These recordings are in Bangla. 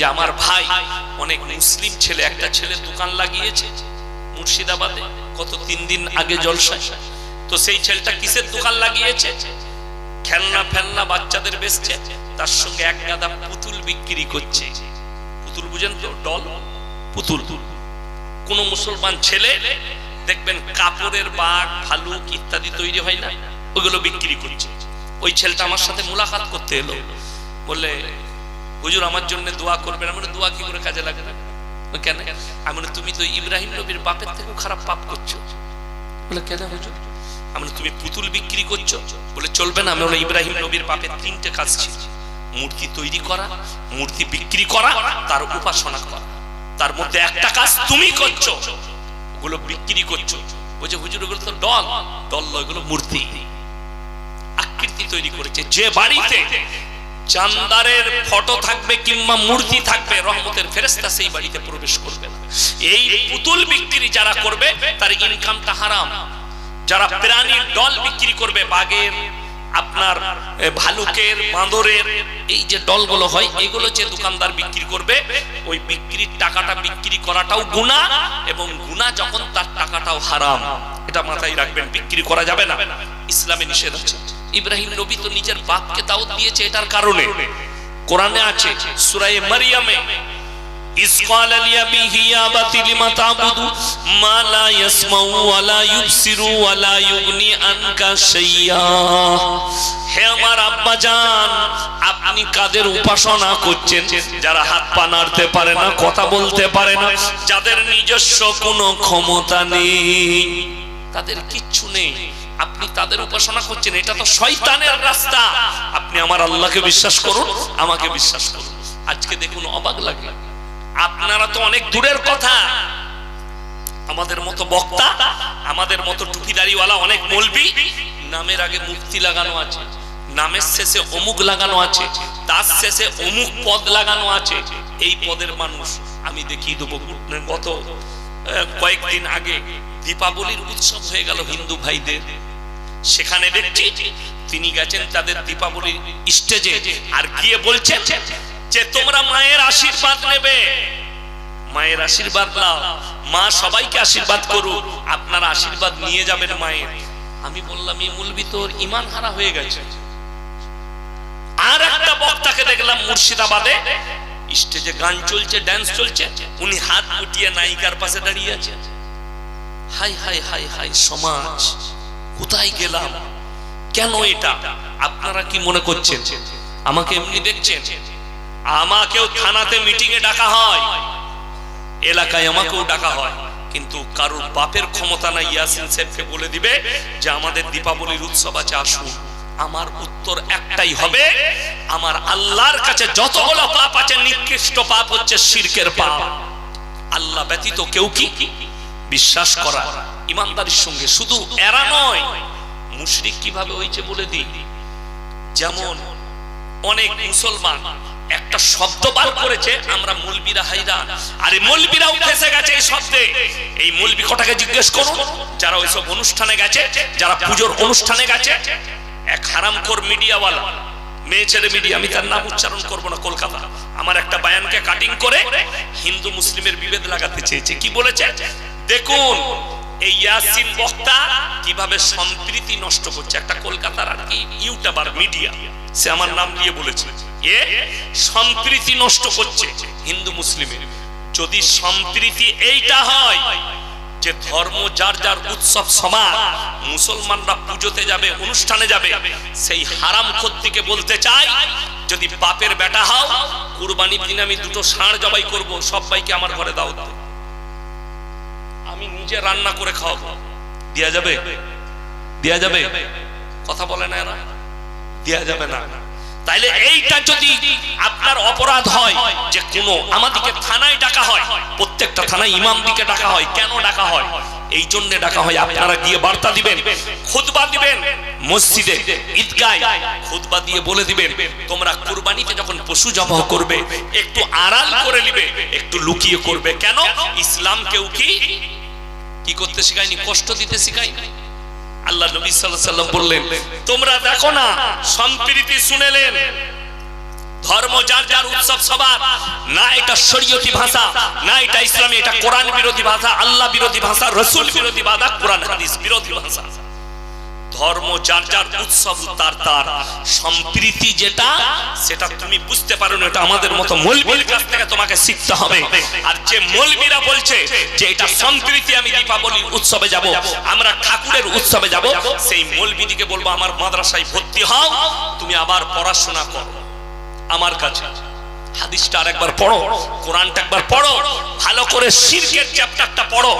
যে আমার ভাই, অনেক মুসলিম ছেলে, একটা ছেলে দোকান লাগিয়েছে মুর্শিদাবাদে কত তিন দিন আগে জলসায়। তো সেই ছেলেটা কিসের দোকান লাগিয়েছে? খেলনা ফেলনা বাচ্চাদের বেচছে, তার সঙ্গে এক গাদা পুতুল বিক্রি করছে। পুতুল বুঝেন তো, ডল, পুতুল। কোন মুসলমান ছেলে, দেখবেন কাপড়ের বাঘ ভালুক ইত্যাদি তৈরি হয় না ওইগুলো বিক্রি করছে। ওই ছেলেটা আমার সাথে মুলাকাত করতে এলো। বললে হুজুর আমার জন্য দোয়া করবেন। আমার দোয়া কি করে কাজে লাগে কেন? আমি তুমি তো ইব্রাহিম নবীর বাপের থেকেও খারাপ পাপ করছ। বলে কেন হুজুর? আমি তুমি পুতুল বিক্রি করছ। বলে চলবে না। আমি ইব্রাহিম নবীর বাপের তিনটে কাজ ছিল। মূর্তি তৈরি করা মূর্তি বিক্রি করা তার উপাসনা করা। তার মধ্যে একটা কাজ তুমি করছ ওগুলো বিক্রি করছ। বলছে হুজুর ওগুলো তো ডল ডল নয়, ওগুলো মূর্তি। আকৃতি তৈরি করেছে। যে বাড়িতে চান্দারের ফটো থাকবে কিংবা মূর্তি থাকবে, রহমতের ফেরেস্তা সেই বাড়িতে প্রবেশ করবে না। এই পুতুল বিক্রি যারা করবে, তার ইনকামটা হারাম। যারা প্রাণীর দল বিক্রি করবে, বাঘের, আপনার ভালুকের, বাঁদরের, এই যে দলগুলো হয়, এগুলো যে দোকানদার বিক্রি করবে, ওই বিক্রির টাকাটা বিক্রি করাটাও গুণা এবং গুণা যখন তার টাকাটাও হারাম। এটা মাথায় রাখবেন, বিক্রি করা যাবে না। ইসলামে নিষেধ আছে। ইব্রাহিম নবী তো নিজের বাপকে দাওয়াত দিয়েছে এটার কারণে। কোরআনে আছে সূরা মারিয়ামে ইসকাল লিয়াবিহি আবাতি লিমা তা'বুদু, মা লা ইয়াসমাউ ওয়া লা ইউবসিরু ওয়া লা ইউগনি আনকা শাইয়া। হে আমার আব্বা জান, আপনি কাদের উপাসনা করছেন? যারা হাত পা নাড়তে পারে না, কথা বলতে পারে না, যাদের নিজস্ব কোনো ক্ষমতা নেই, তাদের কিচ্ছু নেই। আপনি তাদের উপাসনা করছেন, এটা তো শয়তানের রাস্তা। আপনি আমার আল্লাহকে বিশ্বাস করুন, আমাকে বিশ্বাস করুন। আজকে দেখুন অবাক লাগে। আপনারা তো অনেক দূরের কথা। আমাদের মতো বক্তা, আমাদের মতো টুপিদারিওয়ালা অনেক মলবি, নামের আগে মুক্তি লাগানো আছে, নামের শেষে অমুক লাগানো আছে, তার শেষে অমুক পদ লাগানো আছে। এই পদের মানুষ আমি দেখিয়ে দেবো গত কয়েকদিন আগে দীপাবলির উৎসব হয়ে গেল হিন্দু ভাইদের। সেখানে দেখছি তিনি গেছেন তাদের দীপাবলির স্টেজে আর গিয়ে বলছেন যে তোমরা মায়ের আশীর্বাদ নেবে। মায়ের আশীর্বাদ নাও। মা সবাইকে আশীর্বাদ করুক। আপনারা আশীর্বাদ নিয়ে যাবেন মায়ের। আমি বললাম এই মুলবি তোর ইমান হারা হয়ে গেছে। আর একটা বক্তাকে দেখলাম মুর্শিদাবাদে। স্টেজে গান চলছে ড্যান্স চলছে। উনি হাত গুটিয়ে নায়িকার পাশে দাঁড়িয়ে আছে হাই হাই হাই হাই সমাজ। কোথায় গেলাম? কেন এটা? আপনারা কি মনে করছেন? আমাকে এমনি দেখছেন? আমাকেও থানাতে মিটিং এ ডাকা হয়। এলাকায় আমাকেও ডাকা হয়। কিন্তু কারোর বাপের ক্ষমতা নাই ইয়াসিন সাহেবকে বলে দিবে যে আমাদের দীপাবলির উৎসব আছে, আসুন। আমার উত্তর একটাই হবে, আমার আল্লাহর কাছে যতগুলো পাপ আছে, নিকৃষ্ট পাপ হচ্ছে শিরকের পাপ। আল্লাহ ব্যতীত কেউ কি? বিশ্বাস করা। ইমানদারির সঙ্গে। শুধু এরা নয়, মুশরিক কীভাবে হয়েছে বলে দিই? যেমন অনেক মুসলমান একটা শব্দ বার করেছে, আমরা মুলবিরা হাইরা আরে মুলবিরাও ফেসে গেছে এই শব্দে। এই মুলবি কটাকে জিজ্ঞেস করুন? যারা ওইসব অনুষ্ঠানে গেছে, যারা পুজোর অনুষ্ঠানে গেছে, এক হারামখোর মিডিয়াওয়ালা, মেয়ে ছেলে মিডিয়া, আমি তার নাম উচ্চারণ করব না কলকাতা। আমার একটা বায়ানকে কাটিং করে হিন্দু মুসলিমের বিভেদ লাগাতে চেয়েছে। কি বলেছে? দেখুন এই ইয়াসিন বক্তা কীভাবে সম্প্রীতি নষ্ট করছে? একটা কলকাতার আর কি ইউটিউবার মিডিয়া, সে আমার নাম দিয়ে বলেছে। এ সম্প্রীতি নষ্ট করছে হিন্দু মুসলিমের। যদি সম্প্রীতি এইটা হয় যে ধর্ম যার যার উৎসব সমান, মুসলমানরা পুজোতে যাবে, অনুষ্ঠানে যাবে, সেই হারাম খত্তিকে বলতে চাই, যদি বাপের বেটা হও, কুরবানির দিন আমি দুটো ষাঁড় জবাই করব, সবাইকে আমার ঘরে দাও দাও আমি নিজে রান্না করে খাওয়াবো। দেয়া যাবে? দেয়া যাবে? কথা বলে না এরা? দেয়া যাবে না। তাইলে এইটা যদি আপনার অপরাধ হয় যে আমাদেরকে থানায় ডাকা হয়, প্রত্যেকটা থানায় ইমাম দিকে ডাকা হয়, কেন ডাকা হয়? এই জন্য ডাকা হয়, আপনারা গিয়ে বার্তা দিবেন, খুতবা দিবেন, মসজিদে, ঈদগায় খুতবা দিয়ে বলে দিবেন, তোমরা কুরবানিতে যখন পশু জবাহ করবে, একটু আড়াল করে নিবে, একটু লুকিয়ে করবে। কেন? ইসলাম কেউ কি কি করতে শিখায়নি? কষ্ট দিতে শিখায়নি? আল্লাহ নবী সাল্লাম বললেন, তোমরা দেখো না, সম্প্রীতি শুনেলেন। ধর্ম যার যার উৎসব সবার। না এটা শরীয়তি ভাষা, না এটা ইসলামী, এটা কোরআন বিরোধী ভাষা, আল্লাহ বিরোধী ভাষা, রসুল বিরোধী ভাষা, কোরআন হাদিস বিরোধী ভাষা। ধর্ম, যার যার উৎসব, তার তার সম্প্রীতি যেটা, সেটা তুমি বুঝতে পারো না, এটা আমাদের মতো মৌলবীর কাছ থেকে তোমাকে শিখতে হবে। আর যে মৌলবীরা বলছে যে এটা সম্প্রীতি, আমি দীপাবলি উৎসবে যাব, আমরা ঠাকুরের উৎসবে যাব, সেই মৌলবীদিকে বলব, আমার মাদ্রাসায় ভর্তি হও, তুমি আবার পড়াশোনা করো। আমার কাছে হাদিসটা আরেকবার পড়ো, কোরআনটা একবার পড়ো, ভালো করে শিরকের চ্যাপ্টারটা পড়ো।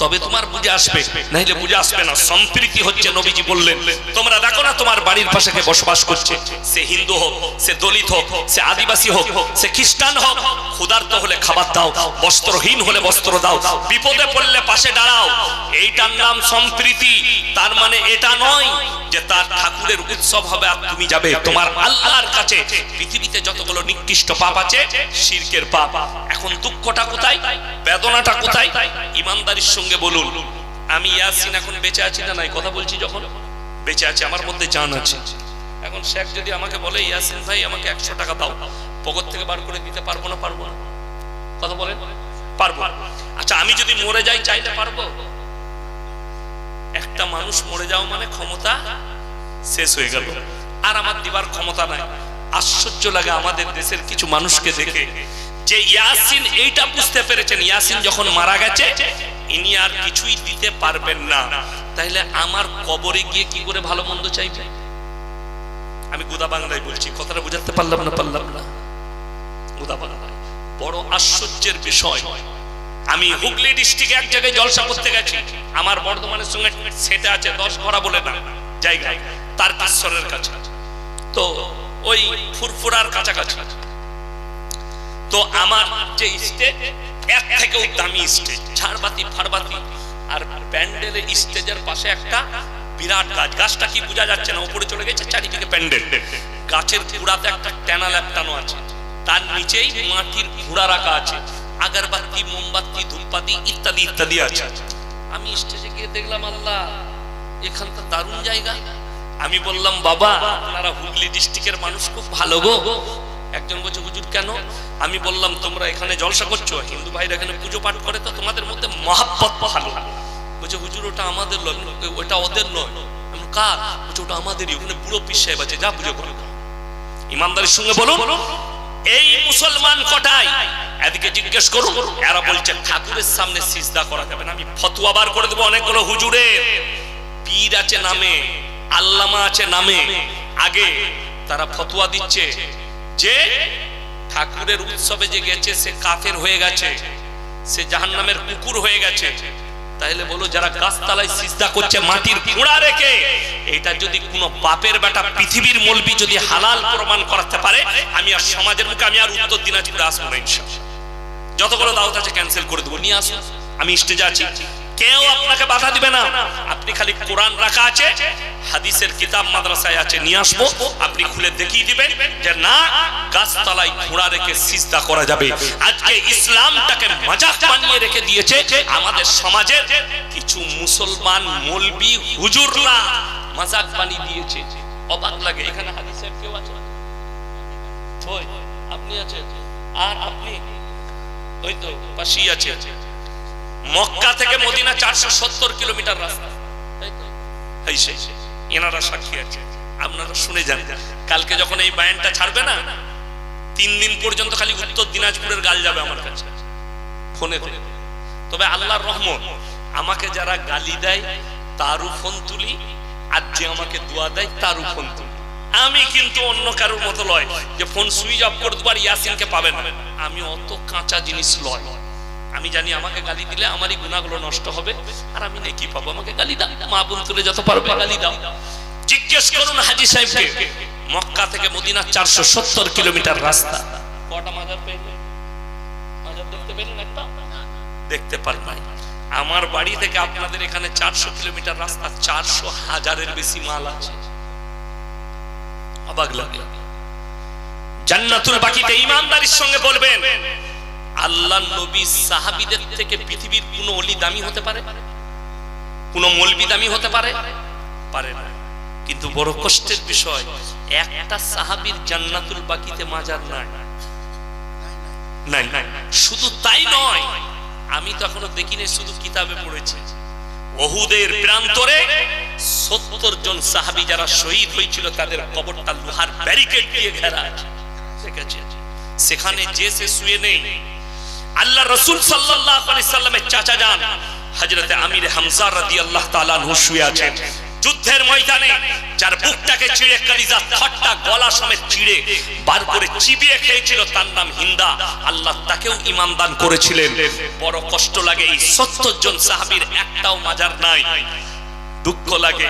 তবে তোমার বুঝে আসবে নাইলে বুঝে আসবে না। সম্প্রীতি হচ্ছে নবীজি বললেন, তোমরা দেখো না তোমার বাড়ির পাশে কে বসবাস করছে? সে হিন্দু হোক, সে দলিত হোক, সে আদিবাসী হোক, সে খ্রিস্টান হোক, ক্ষুধার্ত হলে খাবার দাও, বস্ত্রহীন হলে বস্ত্র দাও, বিপদে পড়লে পাশে দাঁড়াও। এইটার নাম সম্প্রীতি। তার মানে এটা নয় যে তার ঠাকুরের উৎসব হবে আর তুমি যাবে। তোমার আল্লাহর কাছে পৃথিবীতে যতগুলো নিকৃষ্ট পাপ আছে, শিরকের পাপ। এখন দুঃখটা কোথায়? বেদনাটা কোথায়? ইমানদারির সঙ্গে বলুন, আমি ইয়াসিন এখন বেঁচে আছি না নাই? কথা বলছি যখন? বেঁচে আছে, আমার মধ্যে জান আছে। এখন শেখ যদি আমাকে বলে, ইয়াসিন ভাই, আমাকে একশো টাকা দাও, পকেট থেকে বার করে দিতে পারব না পারব না? কথা বলেন? পারব। আচ্ছা আমি যদি মরে যাই, চাইতে পারব? একটা মানুষ মরে যাওয়া মানে ক্ষমতা শেষ হয়ে গেল। আর আমার দিবার ক্ষমতা নাই। আশ্চর্য লাগে আমাদের দেশের কিছু মানুষকে দেখে। যে ইয়াসিন এইটা বুঝতে পেরেছেন, ইয়াসিন যখন মারা গেছে, ইনি আর কিছুই দিতে পারবেন না। তাইলে আমার কবরে গিয়ে কি করে ভালো মন্দ চাইবে? আমি গোদা বাংলায় বলছি, কথাটা বুঝাতে পারলাম না পারলাম না। গোদা বাংলায়। বড় আশ্চর্যের বিষয়, আমি হুগলি ডিস্ট্রিক্টে এক জায়গায় জলসা করতে গেছি। আমার বর্ধমানের সঙ্গে সেটে আছে, দশ ভরা বলে না জায়গায় তার কাছে। তো ওই ফুরফুরার কাছাকাছি। তো আমার যে স্টেজ এক থেকেও দামি স্টেজ। ঝাড়বাতি, ফাড়বাতি। আর প্যান্ডেলের স্টেজের পাশে একটা বিরাট গাছ। গাছটা কি বোঝা যাচ্ছে না? উপরে চলে গেছে, চারিদিকে প্যান্ডেল। গাছের একটা ট্যানা ল্যাপটানো আছে। তার নিচেই মাটির ঘোড়া রাখা আছে। আগরবাতি, মোমবাতি ধূপপাতি ইত্যাদি ইত্যাদি আছে। আমি স্টেজে গিয়ে দেখলাম, আল্লাহ এখানটা দারুণ জায়গা। আমি বললাম, বাবা, আপনারা হুগলি ডিস্ট্রিক্টের মানুষ খুব ভালো গো। একজন বলছে, হুজুর, কেন? আমি বললাম, তোমরা এখানে জলসা করছ, হিন্দু ভাইরা এখানে পুজো পাঠ করে, তো তোমাদের মধ্যে মহাব্বত ভালো। বলছে, হুজুর, ওটা আমাদের নয় ওটা ওদের নয়। কার? বলছে, ওটা আমাদেরই, ওখানে পুরো সাহেব আছে, যা পুজো করো। ইমানদারের সঙ্গে বলুন, এই মুসলমান কটাই? এদিকে জিজ্ঞেস করুন, এরা বলছে, ঠাকুরের সামনে সিজদা করা যাবে না। আমি ফতুয়া বার করে দেবো অনেকগুলো হুজুরের। পীর আছে নামে, আল্লামা আছে নামে। আগে তারা ফতুয়া দিচ্ছে যে ঠাকুরের উৎসবে যে গেছে, সে কাফের হয়ে গেছে, সে জাহান্নামের কুকুর হয়ে গেছে। তাহলে বলো, যারা গাছতলায় সিজদা করছে, মাটির কুড়া রেখে এটা যদি কোনো বাপের বেটা পৃথিবীর মলবি যদি হালাল প্রমাণ করাতে পারে, আমি আর সমাজের মুখে আমি আর উত্তর দিনাজপুরে আসব না, ইনশাআল্লাহ। যতগুলো দাওয়াত আছে ক্যান্সেল করে দেবো। নিয়ে আসুন। আমি স্টেজে আছি। কেউ আপনাকে বাধা দিবে না। আপনি খালি কোরআন রাখা আছে, হাদিসের কিতাব মাদ্রাসায় আছে, নিয়ে আসব। আপনি খুলে দেখিয়ে দিবেন যে না, গাছতলায় ঘোড়া রেখে সিজদা করা যাবে। আজকে ইসলামটাকে মজাক বানিয়ে রেখে দিয়েছে আমাদের সমাজের কিছু মুসলমান মলবি হুজুররা মজাক বানিয়ে দিয়েছে। অবাক লাগে, এখানে হাদিসের কেউ আছে? আপনি আছেন? আর আপনি? ওই তো পাশেই আছে মক্কা থেকে মদিনা চারশো সত্তর কিলোমিটার রাস্তা। এনারা সাক্ষী আছে। আপনারা শুনে যান। কালকে যখন এই বায়ানটা ছাড়বে না, তিন দিন পর্যন্ত খালি উত্তর দিনাজপুরের গাল যাবে আমার কাছে। ফোনে তবে আল্লাহর রহমত, আমাকে যারা গালি দেয়, তারও ফোন তুলি, আর যে আমাকে দোয়া দেয়, তারও ফোন তুলি। আমি কিন্তু অন্য কারোর মতো লয় যে ফোন সুইচ অফ করে দেবার ইয়াসিনকে পাবেন না। আমি অত কাঁচা জিনিস লয়। আমি জানি আমাকে গালি দিলে আমারই গুণাগুলো নষ্ট হবে, আর আমি নেকি পাবো। আমাকে গালি দাও। মা বোন তুলে যত পারবে গালি দাও। জিজ্ঞেস করুন হাজি সাহেবকে, মক্কা থেকে মদিনা চারশো সত্তর কিলোমিটার রাস্তা। কটা মাজার দেখতে পেলেন একটা? আমার বাড়ি থেকে আপনাদের এখানে চারশো কিলোমিটার রাস্তা, চারশো হাজারের বেশি মাল আছে। অবাক লাগে। জান্নাতুল বাকিতে ইমানদারির সঙ্গে বলবেন আল্লাহ নবী সাহাবীদের থেকে পৃথিবীর কোন অলি দামি হতে পারে? কোন মলবি দামি হতে পারে? পারে না। কিন্তু বড় কষ্টের বিষয়, একটা সাহাবীর জান্নাতুল বাকিতে মাজার নাই। নাই নাই। শুধু তাই নয়, আমি তো এখনও দেখিনি শুধু কিতাবে পড়েছি। ওহুদের প্রান্তরে সত্তর জন সাহাবী যারা শহীদ হয়েছিল, তাদের কবরটা লোহার ব্যারিকেড দিয়ে ঘেরা আছে। দেখেছেন সেখানে যে সে শুয়ে নেই আল্লাহ রসুল সাল্লাল্লাহু সাল্লামের চাচা যান। হযরতে আমির হামজা রাদিয়াল্লাহু তাআলা আনহু শুয়ে আছেন যুদ্ধের ময়দানে যার বুকটাকে চিড়ে কালিজা থট্টা গলা সমেত চিড়ে বার করে চিবিয়ে খেয়েছিল, তার নাম হিন্দা। আল্লাহ তাকেও ইমান দান করেছিলেন। বড় কষ্ট লাগে এই সত্তর জন সাহাবীর একটাও মাজার নাই। দুঃখ লাগে।